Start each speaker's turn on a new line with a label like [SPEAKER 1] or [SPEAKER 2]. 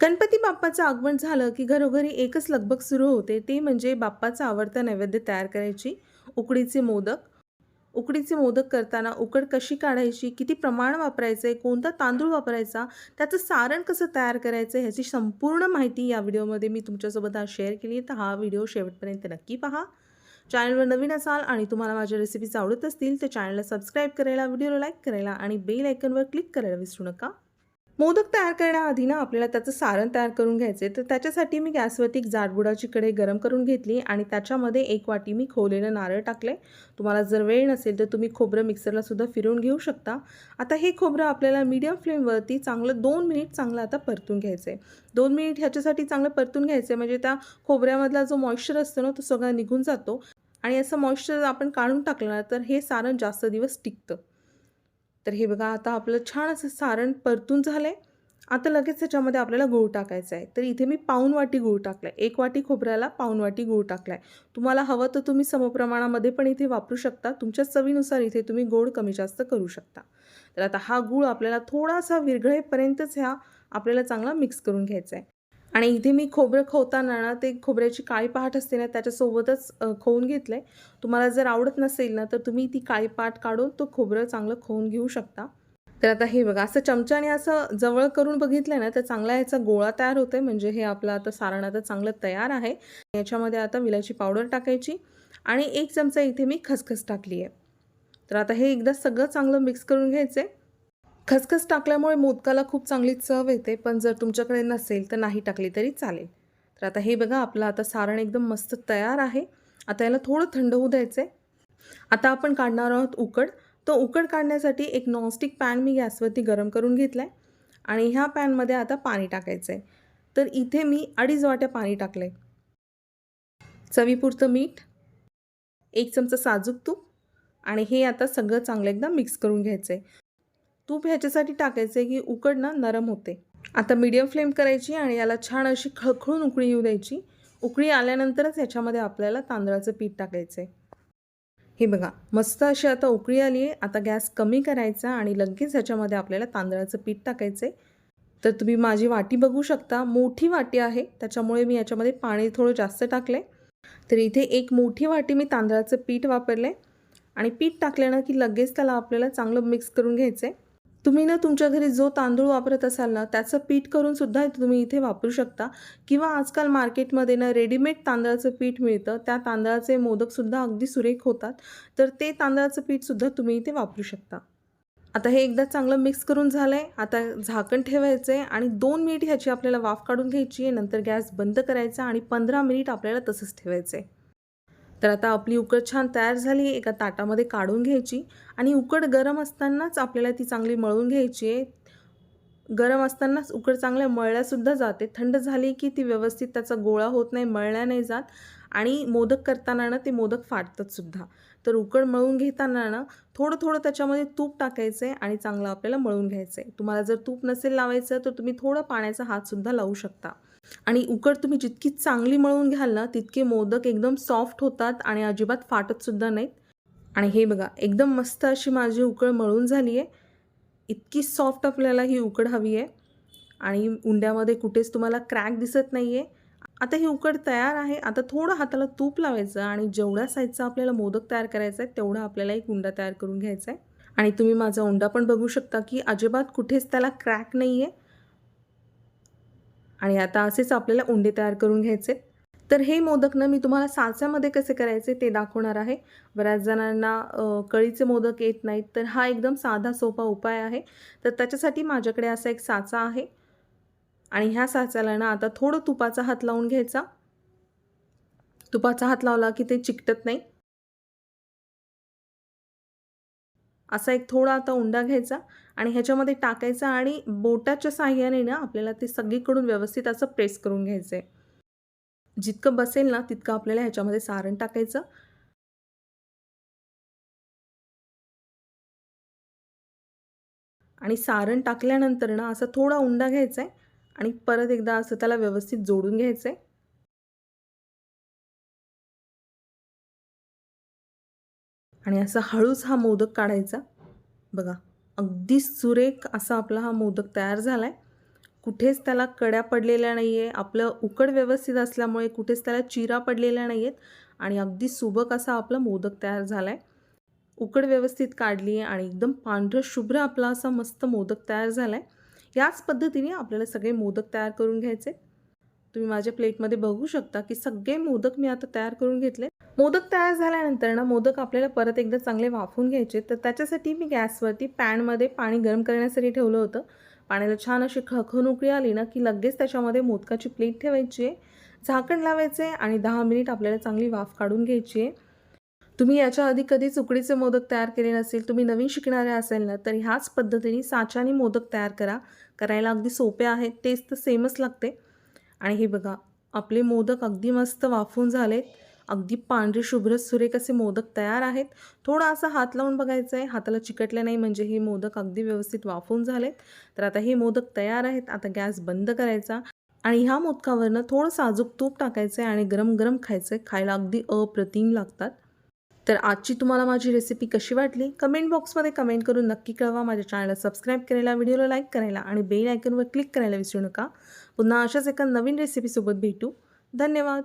[SPEAKER 1] गणपती बाप्पाचं आगमन झालं की घरोघरी एकच लगबग सुरू होते ते म्हणजे बाप्पाचा आवडता नैवेद्य तयार करायची उकडीचे मोदक. उकडीचे मोदक करताना उकड कशी काढायची किती प्रमाण वापरायचं आहे कोणता तांदूळ वापरायचा त्याचं सारण कसं तयार करायचं ह्याची संपूर्ण माहिती या व्हिडिओमध्ये मी तुमच्यासोबत आज शेअर केली आहे. तर हा व्हिडिओ शेवटपर्यंत नक्की पहा. चॅनलवर नवीन असाल आणि तुम्हाला माझ्या रेसिपीज आवडत असतील तर चॅनलला सबस्क्राईब करायला व्हिडिओला लाईक करायला आणि बेल आयकनवर क्लिक करायला विसरू नका. मोदक तयार करण्याआधी ना आपल्याला त्याचं सारण तयार करून घ्यायचे तर त्याच्यासाठी मी गॅसवरती एक जाडबुडाची कढई गरम करून घेतली आणि त्याच्यामध्ये एक वाटी मी खोवलेलं नारळ टाकले तुम्हाला जर वेळ नसेल तर तुम्ही खोबरं मिक्सरला सुद्धा फिरवून घेऊ शकता. आता हे खोबरं आपल्याला मीडियम फ्लेमवरती चांगलं दोन मिनिट चांगलं आता परतून घ्यायचं आहे दोन मिनिट ह्याच्यासाठी चांगलं परतून घ्यायचं आहे म्हणजे त्या खोबऱ्यामधला जो मॉइश्चर असतो ना तो सगळा निघून जातो. आणि असं मॉइश्चर आपण काढून टाकलं ना तर हे सारण जास्त दिवस टिकतं. तर हे बघा आता आपलं छान असं सारण परतून झालं आहे आता लगेच ह्याच्यामध्ये आपल्याला गूळ टाकायचा आहे. तर इथे मी पाऊन वाटी गूळ टाकला आहे एक वाटी खोबऱ्याला पाऊन वाटी गूळ टाकला आहे तुम्हाला हवं तर तुम्ही समप्रमाणामध्ये पण इथे वापरू शकता. तुमच्या चवीनुसार इथे तुम्ही गोड कमी जास्त करू शकता. तर आता हा गूळ आपल्याला थोडासा विरघळेपर्यंतच ह्या आपल्याला चांगला मिक्स करून घ्यायचा आहे. आणि इथे मी खोबरं खवताना ना ते खोबऱ्याची काळी पाट असते ना त्याच्यासोबतच अ, खवून घेतलं आहे तुम्हाला जर आवडत नसेल ना तर तुम्ही ती काळी पाट काढून तो खोबरं चांगलं खवून घेऊ शकता. तर आता हे बघा असं चमच्याने असं जवळ करून बघितलं ना तर चांगला ह्याचा गोळा तयार होतो आहे म्हणजे हे आपलं आता सारण आता चांगलं तयार आहे. याच्यामध्ये आता विलायची पावडर टाकायची आणि एक चमचा इथे मी खसखस टाकली आहे तर आता हे एकदा सगळं चांगलं मिक्स करून घ्यायचं आहे खसखस टाकल्यामुळे मोदकाला खूप चांगली चव येते पण जर तुमच्याकडे नसेल तर नाही टाकली तरी चालेल. तर आता हे बघा आपलं आता सारण एकदम मस्त तयार आहे. आता याला थोडं थंड होऊ द्यायचं आहे आता आपण काढणार आहोत उकड. तो उकड काढण्यासाठी एक नॉनस्टिक पॅन मी गॅसवरती गरम करून घेतला आहे आणि ह्या पॅनमध्ये आता पाणी टाकायचं आहे तर इथे मी अडीच वाट्या पाणी टाकलं आहे चवीपुरतं मीठ एक चमचा साजूक तूप आणि हे आता सगळं चांगलं एकदा मिक्स करून घ्यायचं आहे तूप ह्याच्यासाठी टाकायचं आहे की उकड ना नरम होते. आता मीडियम फ्लेम करायची आणि याला छान अशी खळखळून उकळी येऊ द्यायची. उकळी आल्यानंतरच याच्यामध्ये आपल्याला तांदळाचं पीठ टाकायचं आहे हे बघा मस्त अशी आता उकळी आली आहे आता गॅस कमी करायचा आणि लगेच ह्याच्यामध्ये आपल्याला तांदळाचं पीठ टाकायचं आहे तर तुम्ही माझी वाटी बघू शकता. मोठी वाटी आहे. त्याच्यामुळे मी याच्यामध्ये पाणी थोडं जास्त टाकलं आहे तर इथे एक मोठी वाटी मी तांदळाचं पीठ वापरलं आहे आणि पीठ टाकल्यानं की लगेच त्याला आपल्याला चांगलं मिक्स करून घ्यायचं आहे तुम्ही ना तुमच्या घरी जो तांदूळ वापरत असाल ना त्याचं पीठ करून सुद्धा तुम्ही इथे वापरू शकता. किंवा आजकाल मार्केटमध्ये ना रेडीमेड तांदळाचं पीठ मिळतं त्या तांदळाचे मोदकसुद्धा अगदी सुरेख होतात. तर ते तांदळाचं पीठसुद्धा तुम्ही इथे वापरू शकता. आता हे एकदा चांगलं मिक्स करून झालं आहे आता झाकण ठेवायचं आहे आणि दोन मिनिट ह्याची आपल्याला वाफ काढून घ्यायची आहे. नंतर गॅस बंद करायचा आणि पंधरा मिनिट आपल्याला तसंच ठेवायचं आहे तर आता आपली उकड छान तयार झाली आहे. एका ताटामध्ये काढून घ्यायची आणि उकड गरम असतानाच आपल्याला ती चांगली मळून घ्यायची आहे. गरम असतानाच उकड चांगल्या मळल्यासुद्धा जाते. थंड झाली की ती व्यवस्थित त्याचा गोळा होत नाही मळल्या नाही जात आणि मोदक करताना ना ते मोदक फाटतातसुद्धा तर उकड मळून घेताना ना थोडं थोडं त्याच्यामध्ये तूप टाकायचं आहे आणि चांगलं आपल्याला मळून घ्यायचं आहे. तुम्हाला जर तूप नसेल लावायचं तर तुम्ही थोडं पाण्याचा हातसुद्धा लावू शकता. आणि उकड तुम्ही जितकी चांगली मळून घ्याल ना तितके मोदक एकदम सॉफ्ट होतात आणि अजिबात फाटतसुद्धा नाहीत. आणि हे बघा एकदम मस्त अशी माझी उकड मळून झाली आहे इतकी सॉफ्ट आपल्याला ही उकड हवी आहे आणि उंड्यामध्ये कुठेच तुम्हाला क्रॅक दिसत नाही आहे आता ही उकड तयार आहे. आता थोडं हाताला तूप लावायचं आणि जेवढ्या साईजचा आपल्याला मोदक तयार करायचा आहे तेवढा आपल्याला एक उंडा तयार करून घ्यायचा आहे आणि तुम्ही माझा उंडा पण बघू शकता की अजिबात कुठेच त्याला क्रॅक नाही आहे आणि आता असेच आपल्याला उंडे तयार करून घ्यायचे. तर हे मोदक ना मी तुम्हाला साच्यामध्ये कसे करायचे ते दाखवणार आहे. बऱ्याच जणांना कळीचे मोदक येत नाहीत तर हा एकदम साधा सोपा उपाय आहे. तर त्याच्यासाठी माझ्याकडे असा एक साचा आहे. आणि ह्या साच्याला ना आता थोडं तुपाचा हात लावून घ्यायचा. तुपाचा हात लावला की ते चिकटत नाही. असा एक थोडा आता उंडा घ्यायचा. आणि ह्याच्यामध्ये टाकायचं आणि बोटाच्या साह्याने ना आपल्याला ते सगळीकडून व्यवस्थित असं प्रेस करून घ्यायचं आहे जितकं बसेल ना तितकं आपल्याला ह्याच्यामध्ये सारण टाकायचं. आणि सारण टाकल्यानंतर ना असा थोडा उंडा घ्यायचा आहे आणि परत एकदा असं त्याला व्यवस्थित जोडून घ्यायचं आहे आणि असं हळूच हा मोदक काढायचा. बघा. अगदी सुरेख असा आपला हा मोदक तयार झाला आहे कुठेच त्याला कड्या पडलेल्या नाही आहे आपलं उकड व्यवस्थित असल्यामुळे कुठेच त्याला चिरा पडलेल्या नाही आहेत आणि अगदी सुबक असा आपला मोदक तयार झाला आहे उकड व्यवस्थित काढली आहे आणि एकदम पांढरं शुभ्र आपला असा मस्त मोदक तयार झाला आहे याच पद्धतीने आपल्याला सगळे मोदक तयार करून घ्यायचे. तुम्ही माझ्या प्लेटमध्ये बघू शकता की सगळे मोदक मी आता तयार करून घेतले. मोदक तयार झाल्यानंतर ना मोदक आपल्याला परत एकदा चांगले वाफवून घ्यायचे. तर त्याच्यासाठी मी गॅसवरती पॅनमध्ये पाणी गरम करण्यासाठी ठेवलं होतं. पाण्याला छान अशी खळखळून उकळी आली ना की लगेच त्याच्यामध्ये मोदकाची प्लेट ठेवायची. आहे झाकण लावायचे आणि दहा मिनिट आपल्याला चांगली वाफ काढून घ्यायची. आहे तुम्ही याच्या आधी कधीच उकडीचे मोदक तयार केले नसेल तुम्ही नवीन शिकणारे असेल ना तर ह्याच पद्धतीने साच्याने मोदक तयार करा. करायला अगदी सोपे आहेत तेच तर सेमच लागते. आणि हे बघा आपले मोदक अगदी मस्त वाफून झालेत. अगदी पांढरे शुभ्र सुरेख असे मोदक तयार आहेत. थोडा असा हात लावून बघायचं आहे हाताला चिकटले नाही म्हणजे हे मोदक अगदी व्यवस्थित वाफून झालेत. तर आता हे मोदक तयार आहेत. आता गॅस बंद करायचा. आणि ह्या मोदकावरनं थोडं साजूक तूप टाकायचं आहे आणि गरम गरम खायचं आहे खायला अगदी अप्रतिम लागतात. तर आजची तुम्हाला माझी रेसिपी कशी वाटली? कमेंट बॉक्समध्ये कमेंट करून नक्की कळवा. माझ्या चॅनलला सबस्क्राईब करायला व्हिडिओला लाईक करायला आणि बेल आयकनवर क्लिक करायला विसरू नका. पुन्हा अशाच एका नवीन रेसिपीसोबत भेटू. धन्यवाद.